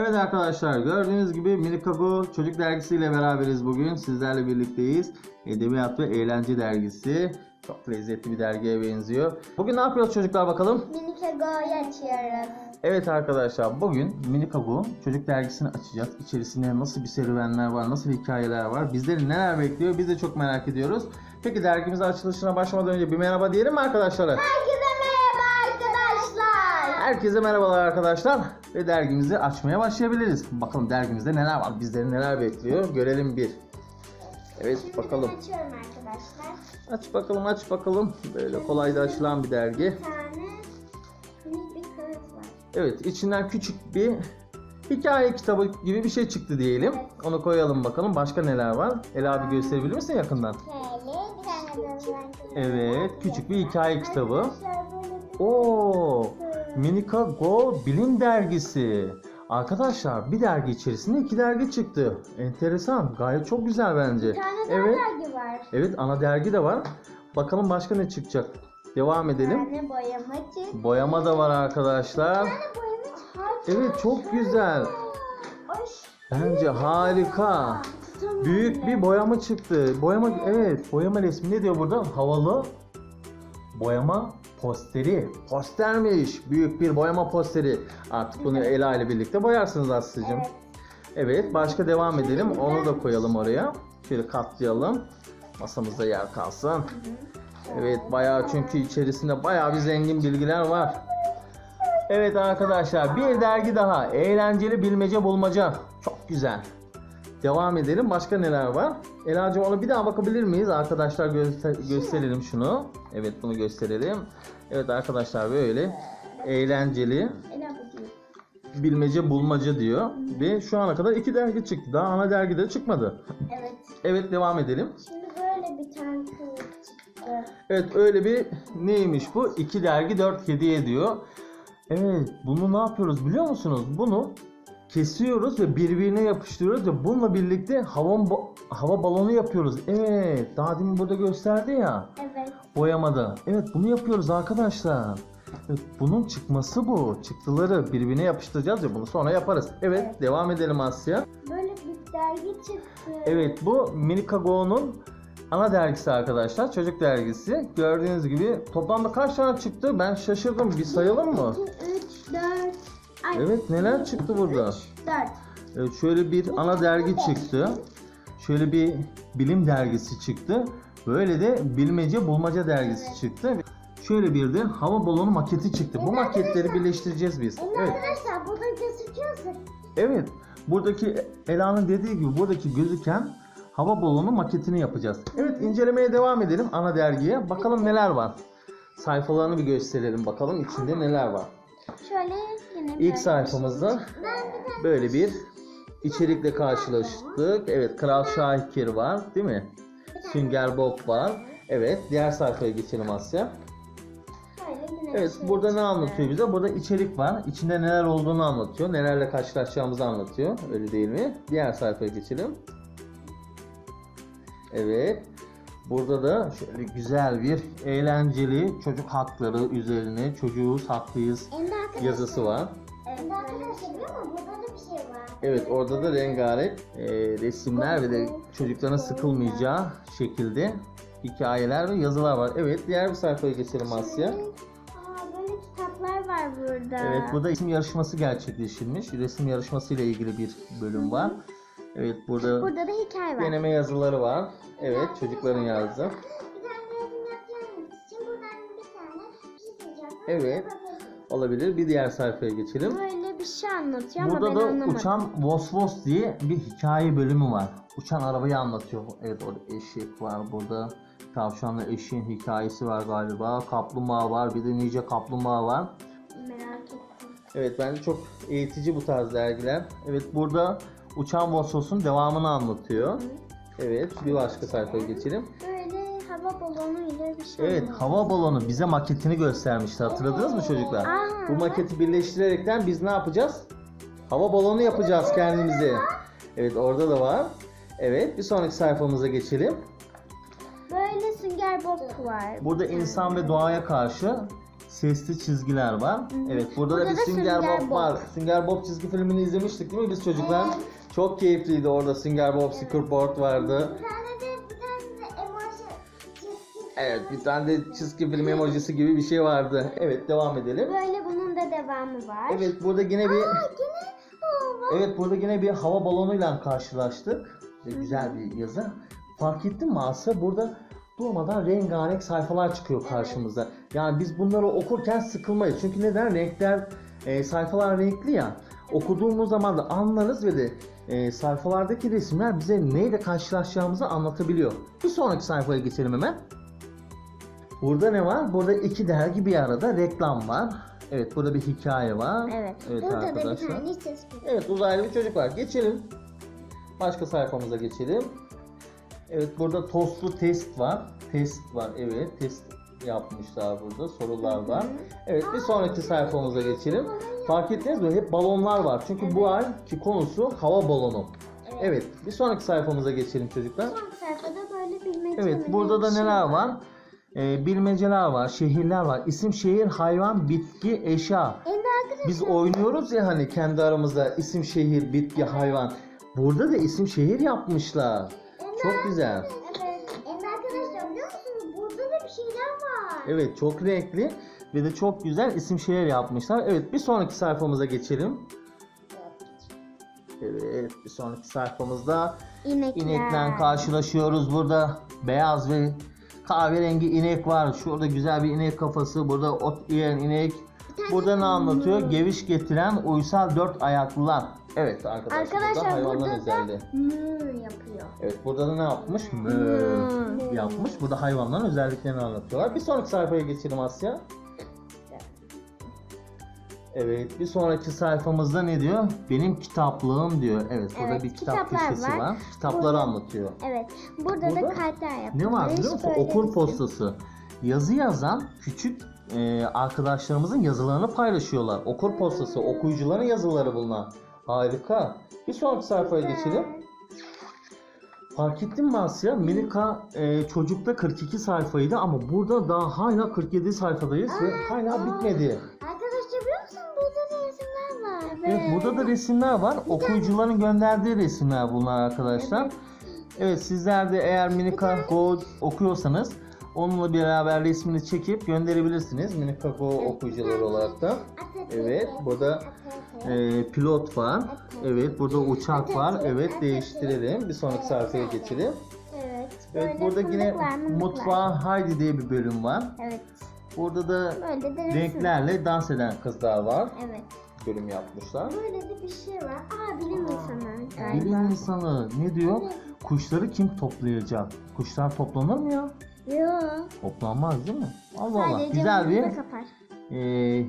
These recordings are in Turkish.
Evet arkadaşlar gördüğünüz gibi Minikago Çocuk Dergisi ile beraberiz bugün. Sizlerle birlikteyiz. Edebiyat ve Eğlence Dergisi. Çok lezzetli bir dergiye benziyor. Bugün ne yapıyoruz çocuklar bakalım? Minik Ego'yu açıyoruz. Evet arkadaşlar bugün Minikago Çocuk Dergisi'ni açacağız. İçerisinde nasıl bir serüvenler var, nasıl hikayeler var, bizleri neler bekliyor biz de çok merak ediyoruz. Peki dergimizin açılışına başlamadan önce bir merhaba diyelim mi arkadaşlara? Herkese merhaba arkadaşlar. Herkese merhabalar arkadaşlar ve dergimizi açmaya başlayabiliriz. Bakalım dergimizde neler var, bizleri neler bekliyor görelim bir. Evet Şimdi bakalım. açıyorum arkadaşlar. Aç bakalım aç bakalım. Böyle kolay da açılan bir dergi. Bir tane minik bir kağıt var. Evet içinden küçük bir hikaye kitabı gibi bir şey çıktı diyelim. Evet. Onu koyalım bakalım. Başka neler var? Ela abi gösterebilir misin yakından? Evet küçük bir hikaye kitabı. Oo, Minika Go Bilim Dergisi. Arkadaşlar bir dergi içerisinde iki dergi çıktı. Enteresan. Gayet çok güzel bence. bir tane daha Evet. dergi var. Evet ana dergi de var. Bakalım başka ne çıkacak. Devam Bir edelim. tane boyamacı. Boyama da var arkadaşlar. Bir tane boyamacı harika. Evet çok güzel. Hoş. Bence harika. Büyük bir boyama çıktı. Boyama evet boyama resmi ne diyor burada? Havalı boyama posteri. Postermiş. Büyük bir boyama posteri. Artık bunu Ela ile birlikte boyarsınız Aslı'cığım. Evet. Evet başka devam edelim. Onu da koyalım oraya. Şöyle katlayalım. Masamızda yer kalsın. Evet bayağı çünkü içerisinde bayağı bir zengin bilgiler var. Evet arkadaşlar bir dergi daha. Eğlenceli bilmece bulmaca. Çok güzel. Devam edelim. Başka neler var? Ela'cığım onu bir daha bakabilir miyiz? Arkadaşlar göster- gösterelim şunu. Evet bunu gösterelim. Evet arkadaşlar böyle eğlenceli bilmece bulmaca diyor. Ve şu ana kadar iki dergi çıktı. Daha ana dergide çıkmadı. Evet. Evet devam edelim. Şimdi böyle bir tane çıktı. Evet öyle bir neymiş bu? İki dergi dört hediye diyor. Evet bunu ne yapıyoruz biliyor musunuz? Bunu kesiyoruz ve birbirine yapıştırıyoruz ve bununla birlikte hava, hava balonu yapıyoruz. Evet daha demin burada gösterdi ya Evet. boyamada. Evet bunu yapıyoruz arkadaşlar. Evet, bunun çıkması bu. Çıktıları birbirine yapıştıracağız ya bunu sonra yaparız. Evet, Evet. devam edelim Asya. Böyle bir dergi çıktı. Evet bu Minikago'nun ana dergisi arkadaşlar. Çocuk dergisi. Gördüğünüz gibi toplamda kaç tane çıktı? Ben şaşırdım. Bir sayalım mı? 3, 4. Ay, Evet neler çıktı burada? 4. Evet, şöyle bir ana dergi çıktı. Şöyle bir bilim dergisi çıktı. Böyle de bilmece bulmaca dergisi çıktı. Şöyle bir de hava balonu maketi çıktı. Bu maketleri birleştireceğiz biz. Şimdi Evet. arkadaşlar burada gözüküyorsa Evet. Buradaki Ela'nın dediği gibi buradaki gözüken hava balonu maketini yapacağız. Evet incelemeye devam edelim ana dergiye. Bakalım neler var. Sayfalarını bir gösterelim bakalım içinde neler var. şöyle İlk sayfamızda böyle bir içerikle karşılaştık. Evet Kral Şahikir var değil mi? Sünger Bob var. Evet diğer sayfaya geçelim Asya. Evet şey burada ne anlatıyor bize? Burada içerik var. İçinde neler olduğunu anlatıyor. Nelerle karşılaşacağımızı anlatıyor. Öyle değil mi? Diğer sayfaya geçelim. Evet. Burada da şöyle güzel bir eğlenceli çocuk hakları üzerine çocuğuz haklıyız yazısı var. Ender arkadaşlar biliyor musun? Burada da bir şey var. Evet orada da rengarenk e, resimler ve de çocukların sıkılmayacağı şekilde hikayeler ve yazılar var. Evet diğer bir sayfaya geçelim Asya. Aa, böyle kitaplar var burada. Evet burada isim yarışması gerçekleştirilmiş. Resim yarışması ile ilgili bir bölüm var. Evet burada Burada da hikaye var. deneme yazıları var. Evet çocukların tane çizeceğim. Evet. Olabilir. Bir diğer sayfaya geçelim. Böyle bir şey anlatıyor ama Burada ben da anlamadım. uçan Vos Vos diye bir hikaye bölümü var. Uçan arabayı anlatıyor. Evet orada eşek var burada. Tavşanla eşeğin hikayesi var galiba. Kaplumbağa var. Bir de nice kaplumbağa var. Merak ettim. Evet bence çok eğitici bu tarz dergiler. Evet burada Uçan Vos Vos'un devamını anlatıyor. Evet bir başka sayfaya geçelim. Böyle hava balonu ile bir şey Evet anlatıyor. hava balonu bize maketini göstermişti hatırladınız mı çocuklar? Aa. Bu maketi birleştirerekten biz ne yapacağız? Hava balonu yapacağız kendimize. Evet orada da var. Evet bir sonraki sayfamıza geçelim. Böyle sünger bob var. Burada insan ve doğaya karşı sesli çizgiler var. Evet burada, da Burada bir da Sünger Bob. var. Sünger Bob çizgi filmini izlemiştik değil mi biz çocuklar? Evet. Çok keyifliydi orada Sünger Bob Scoreboard vardı. Bir tane de bir tane de emoji çizgi. Evet bir tane de çizgi film emojisi gibi bir şey vardı. Evet devam edelim. Böyle bunun da devamı var. Evet burada yine bir Aa, yine o var. Evet burada yine bir hava balonuyla karşılaştık. Ve güzel bir yazı. Fark ettin mi Asya? Burada durmadan rengarenk sayfalar çıkıyor karşımıza. Yani biz bunları okurken sıkılmayız. Çünkü neden? Renkler, e, sayfalar renkli ya. Okuduğumuz zaman da anlarız ve de e, sayfalardaki resimler bize neyle karşılaşacağımızı anlatabiliyor. Bir sonraki sayfaya geçelim hemen. Burada ne var? Burada iki dergi bir arada reklam var. Evet burada bir hikaye var. Evet. Evet Burada da bir arkadaşlar. tane var. Evet uzaylı bir çocuk var. Geçelim. Başka sayfamıza geçelim. Evet burada tostlu test var. Test var evet. Test yapmışlar burada. Sorular var. Evet bir sonraki sayfamıza geçelim. Fark ettiniz mi? Hep balonlar var. Çünkü bu ayki konusu hava balonu. Evet bir sonraki sayfamıza geçelim çocuklar. Son sayfada böyle bilmece Evet burada da neler var? Ee, bilmeceler var, şehirler var. İsim, şehir, hayvan, bitki, eşya. Arkadaşlar. Biz oynuyoruz ya hani kendi aramızda isim, şehir, bitki, hayvan. Burada da isim, şehir yapmışlar. Çok güzel. Evet çok renkli ve de çok güzel isim, şehir yapmışlar. Evet bir sonraki sayfamıza geçelim. Evet bir sonraki sayfamızda İnekler. inekle karşılaşıyoruz. Burada beyaz ve kahverengi inek var. Şurada güzel bir inek kafası. Burada ot yiyen inek. Burada ne anlatıyor? Geviş getiren uysal dört ayaklılar. Evet arkadaşlar, burada Arkadaşlar hayvanlar burada da özelliği. mı yapıyor. Evet burada da ne yapmış? Mö yapmış. Burada hayvanların özelliklerini anlatıyorlar. Bir sonraki sayfaya geçelim Asya. Evet bir sonraki sayfamızda ne diyor? Benim kitaplığım diyor. Evet burada Evet, bir kitap kitaplar köşesi var. var. Kitapları Burada- anlatıyor. Evet. Burada, Burada da kalpler yapıyor. Ne var biliyor musun? Okur resim. postası. Yazı yazan küçük e, arkadaşlarımızın yazılarını paylaşıyorlar. Okur postası, okuyucuların yazıları bunlar. Harika. Bir sonraki sayfaya geçelim. Fark ettin mi Asya? Milika e, çocukta 42 sayfaydı ama burada daha hala 47 sayfadayız ve hala bitmedi. Arkadaşlar biliyor musun? Burada da resimler var. Evet burada da resimler var. Okuyucuların gönderdiği resimler bunlar arkadaşlar. Evet sizler de eğer Minika Go okuyorsanız onunla beraber resmini çekip gönderebilirsiniz. Minika Go okuyucuları olarak da. Evet burada e, pilot var. Evet burada uçak var. Evet değiştirelim. Bir sonraki sayfaya geçelim. Evet. Evet burada yine mutfağı Haydi diye bir bölüm var. Evet. Burada da renklerle dans eden kızlar var. Evet. Bölüm yapmışlar. Böyle de bir şey var. Aa bilim insanı galiba. Bilim insanı ne diyor? Kuşları kim toplayacak? Kuşlar toplanır mı ya? Yok. Toplanmaz değil mi? Allah Allah. Sadece Güzel bir kapar. e,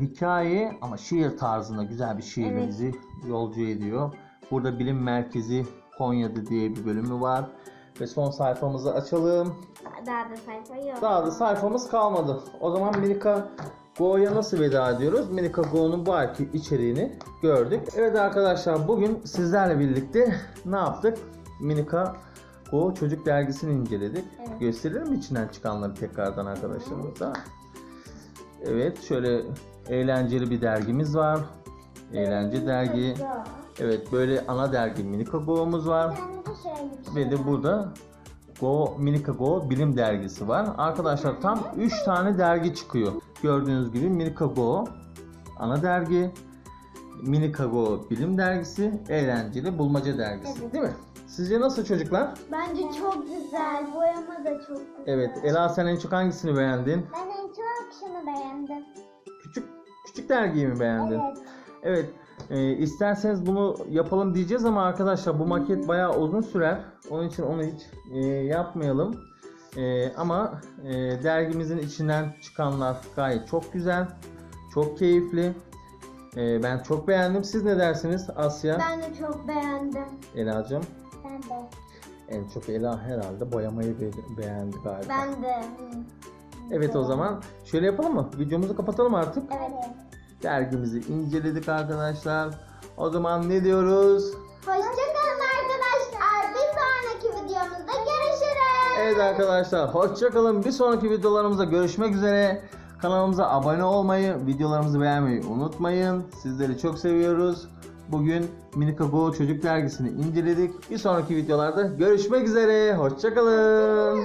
hikaye ama şiir tarzında güzel bir şiirle Evet. yolcu ediyor. Burada bilim merkezi Konya'da diye bir bölümü var. Ve son sayfamızı açalım. Daha da sayfa yok. Daha da sayfamız kalmadı. O zaman Minika Go'ya nasıl veda ediyoruz? Minika Go'nun bu ayki içeriğini gördük. Evet arkadaşlar bugün sizlerle birlikte ne yaptık? Minika Go çocuk dergisini inceledik. Evet. Gösterelim mi içinden çıkanları tekrardan arkadaşlarımıza? Evet şöyle eğlenceli bir dergimiz var. Eğlence dergi. Evet böyle ana dergi Minika Go'muz var. Ve de burada Go Minika Go bilim dergisi var. Arkadaşlar tam 3 tane dergi çıkıyor. Gördüğünüz gibi Minika Go ana dergi, Minika Go bilim dergisi, eğlenceli bulmaca dergisi. Değil mi? Sizce nasıl çocuklar? Bence çok güzel. Boyama da çok güzel. Evet, Ela sen en çok hangisini beğendin? Ben en çok şunu beğendim. Küçük küçük dergiyi mi beğendin? Evet. Evet. e, isterseniz bunu yapalım diyeceğiz ama arkadaşlar bu maket bayağı uzun sürer. Onun için onu hiç e, yapmayalım. E, ama e, dergimizin içinden çıkanlar gayet çok güzel. Çok keyifli. E, ben çok beğendim. Siz ne dersiniz Asya? Ben de çok beğendim. Ela'cığım? De. En çok Ela herhalde boyamayı be- beğendi galiba. Ben de. Evet o zaman şöyle yapalım mı? Videomuzu kapatalım artık. Evet. Dergimizi inceledik arkadaşlar. O zaman ne diyoruz? Hoşçakalın arkadaşlar. Bir sonraki videomuzda görüşürüz. Evet arkadaşlar hoşçakalın. Bir sonraki videolarımızda görüşmek üzere. Kanalımıza abone olmayı, videolarımızı beğenmeyi unutmayın. Sizleri çok seviyoruz. Bugün Minika Go Çocuk Dergisi'ni inceledik. Bir sonraki videolarda görüşmek üzere. Hoşçakalın.